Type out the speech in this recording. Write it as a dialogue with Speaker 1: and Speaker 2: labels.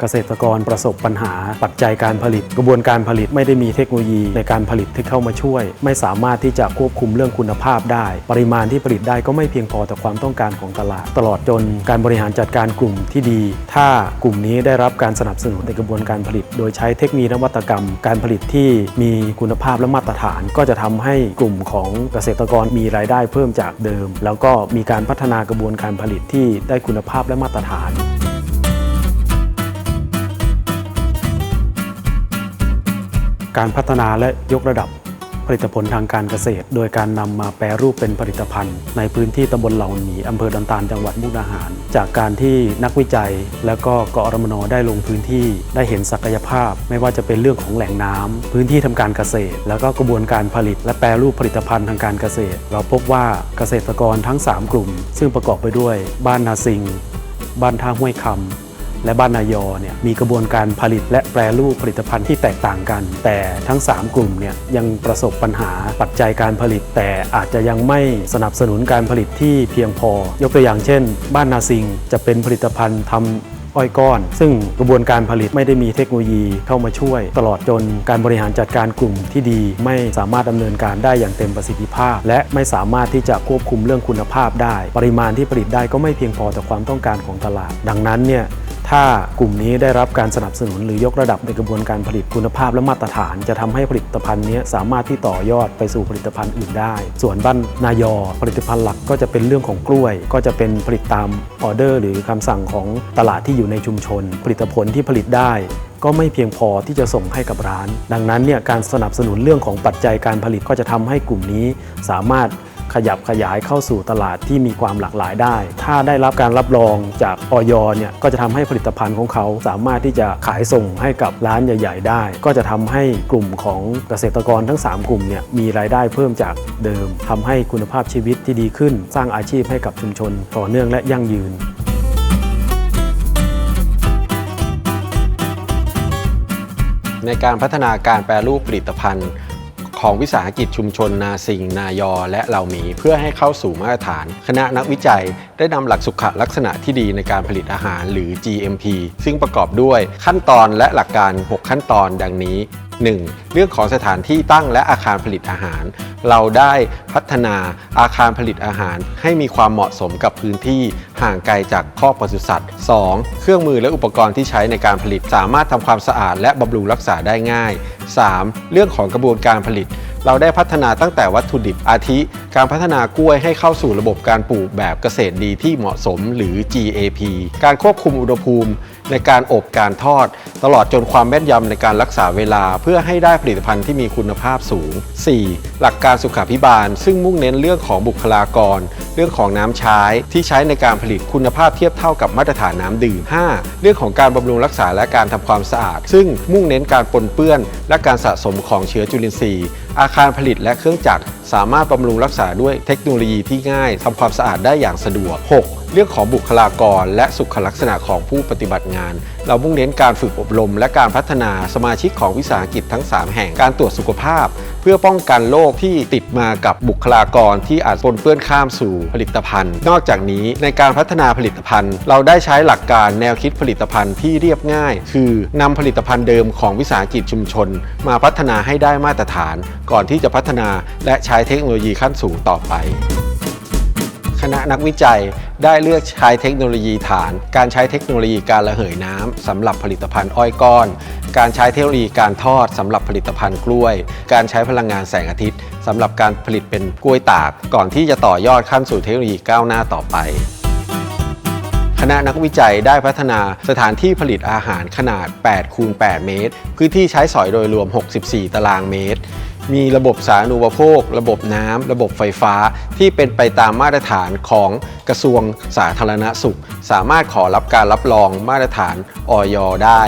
Speaker 1: เกษตรกรประสบปัญหา ปัจจัยการผลิต กระบวนการผลิตไม่ได้มีเทคโนโลยีในการผลิตที่เข้ามาช่วย ไม่สามารถที่จะควบคุมเรื่องคุณภาพได้ ปริมาณที่ผลิตได้ก็ไม่เพียงพอต่อความต้องการของตลาด ตลอดจนการบริหารจัดการกลุ่มที่ดี ถ้ากลุ่มนี้ได้รับการสนับสนุนในกระบวนการผลิต โดยใช้เทคโนโลยีนวัตกรรม การผลิตที่มีคุณภาพและมาตรฐาน ก็จะทำให้กลุ่มของเกษตรกรมีรายได้เพิ่มจากเดิม แล้วก็มีการพัฒนากระบวนการผลิตที่ได้คุณภาพและมาตรฐาน การพัฒนาและยกระดับผลิตผลทางการเกษตร โดยการนำมาแปรรูปเป็นผลิตภัณฑ์ ในพื้นที่ตำบลเหล่าหนีอำเภอดอนตาลจังหวัดมุกดาหาร จากการที่นักวิจัย และก็กอรมนได้ลงพื้นที่ได้เห็นศักยภาพ ไม่ว่าจะเป็นเรื่องของแหล่งน้ำพื้นที่ทำการเกษตร แล้วก็กระบวนการผลิต และแปรรูปผลิตภัณฑ์ทางการเกษตร เราพบว่าเกษตรกรทั้ง 3 กลุ่ม ซึ่งประกอบไปด้วย บ้านนาซิง บ้านท่าห้วยคำ และบ้านนายอเนี่ยมีกระบวนการผลิตและแปรรูปผลิตภัณฑ์ที่แตกต่างกัน แต่ทั้ง 3 กลุ่มเนี่ยยังประสบปัญหาปัจจัยการผลิต แต่อาจจะยังไม่สนับสนุนการผลิตที่เพียงพอ ยกตัวอย่างเช่น บ้านนาซิงจะเป็นผลิตภัณฑ์ทำอ้อยก้อน ซึ่งกระบวนการผลิตไม่ได้มีเทคโนโลยีเข้ามาช่วย ตลอดจนการบริหารจัดการกลุ่มที่ดี ไม่สามารถดำเนินการได้อย่างเต็มประสิทธิภาพ และไม่สามารถที่จะควบคุมเรื่องคุณภาพได้ ปริมาณที่ผลิตได้ก็ไม่เพียงพอต่อความต้องการของตลาด ดังนั้นเนี่ย ถ้ากลุ่มนี้ได้รับการสนับสนุนหรือยกระดับในกระบวนการผลิตคุณภาพและมาตรฐาน จะทำให้ผลิตภัณฑ์นี้สามารถที่ต่อยอดไปสู่ผลิตภัณฑ์อื่นได้ ส่วนบ้านนายอ ผลิตภัณฑ์หลักก็จะเป็นเรื่องของกล้วย ก็จะเป็นผลิตตามออเดอร์ หรือคำสั่งของตลาดที่อยู่ในชุมชน ผลิตผลที่ผลิตได้ก็ไม่เพียงพอที่จะส่งให้กับร้าน ดังนั้นเนี่ยการสนับสนุนเรื่องของปัจจัยการผลิตก็จะทำให้กลุ่มนี้สามารถ ขยับขยายเข้าสู่ตลาดที่มีความหลากหลายได้ ถ้าได้รับการรับรองจากออยเนี่ยก็จะทำให้ผลิตภัณฑ์ของเขาสามารถที่จะขายส่งให้กับร้านใหญ่ ๆ ได้ ก็จะทำให้กลุ่มของเกษตรกรทั้ง 3 กลุ่มเนี่ยมีรายได้เพิ่มจากเดิมทำให้คุณภาพชีวิตที่ดีขึ้น สร้างอาชีพให้กับชุมชน ต่อเนื่องและยั่งยืน
Speaker 2: ในการพัฒนาการแปรรูปผลิตภัณฑ์ ของวิสาหกิจชุมชนนาสิงนายอ และเหล่ามีเพื่อให้เข้าสู่มาตรฐาน คณะนักวิจัยได้นำหลักสุขลักษณะที่ดีในการผลิตอาหารหรือ GMP ซึ่งประกอบด้วยขั้นตอนและหลักการ 6 ขั้นตอนดังนี้ 1. เรื่องของสถานที่ตั้งและอาคารผลิตอาหาร เราได้ พัฒนาอาคารผลิตอาหาร ให้มีความเหมาะสมกับพื้นที่ห่างไกลจากคอกปศุสัตว์ 2. เครื่องมือและอุปกรณ์ที่ใช้ในการผลิต สามารถทำความสะอาดและบำรุงรักษาได้ง่าย 3. เรื่องของกระบวนการผลิต เราได้พัฒนาตั้งแต่วัตถุดิบอาทิ การพัฒนากล้วยให้เข้าสู่ระบบการปลูกแบบเกษตรดีที่เหมาะสมหรือ GAP การควบคุมอุณหภูมิ ในการอบการทอด ตลอดจนความแม่นยำในการรักษาเวลา เพื่อให้ได้ผลิตภัณฑ์ที่มีคุณภาพสูง 4. หลักการสุขาพิบาลซึ่งมุ่งเน้นเรื่องของบุคลากร เรื่องของน้ำใช้ที่ใช้ในการผลิตคุณภาพเทียบเท่ากับมาตรฐานน้ำดื่ม 5. เรื่องของการบำรุงรักษาและการทำความสะอาด ซึ่งมุ่งเน้นการปนเปื้อน และการสะสมของเชื้อจุลินทรีย์ อาคารผลิตและเครื่องจักรสามารถบำรุงรักษาด้วยเทคโนโลยีที่ง่ายทำความสะอาดได้อย่างสะดวก 6. เรื่องของบุคลากร และสุขลักษณะของผู้ปฏิบัติงาน เรามุ่งเน้นการฝึกอบรม และการพัฒนาสมาชิกของวิสาหกิจทั้ง 3 แห่งการตรวจสุขภาพ เพื่อป้องกันโรคที่ติดมากับบุคลากรที่อาจปนเปื้อนข้ามสู่ผลิตภัณฑ์ นอกจากนี้ในการพัฒนาผลิตภัณฑ์ เราได้ใช้หลักการแนวคิดผลิตภัณฑ์ที่เรียบง่าย คือนำผลิตภัณฑ์เดิมของวิสาหกิจชุมชน มาพัฒนาให้ได้มาตรฐานก่อนที่จะพัฒนาและใช้เทคโนโลยีขั้นสูงต่อไป คณะนักวิจัยได้เลือกใช้เทคโนโลยีฐาน การใช้เทคโนโลยีการระเหยน้ำสำหรับผลิตภัณฑ์อ้อยก้อน การใช้เทคโนโลยีการทอดสำหรับผลิตภัณฑ์กล้วย การใช้พลังงานแสงอาทิตย์สำหรับการผลิตเป็นกล้วยตาก ก่อนที่จะต่อยอดขั้นสู่เทคโนโลยีก้าวหน้าต่อไป คณะนักวิจัยได้พัฒนาสถานที่ผลิตอาหารขนาด 8 คูณ 8 เมตร พื้นที่ใช้สอยโดยรวม 64 ตารางเมตร มีระบบสาธารณูปโภค ระบบน้ำ ระบบไฟฟ้า ที่เป็นไปตามมาตรฐานของกระทรวงสาธารณสุข สามารถขอรับการรับรองมาตรฐานออยได้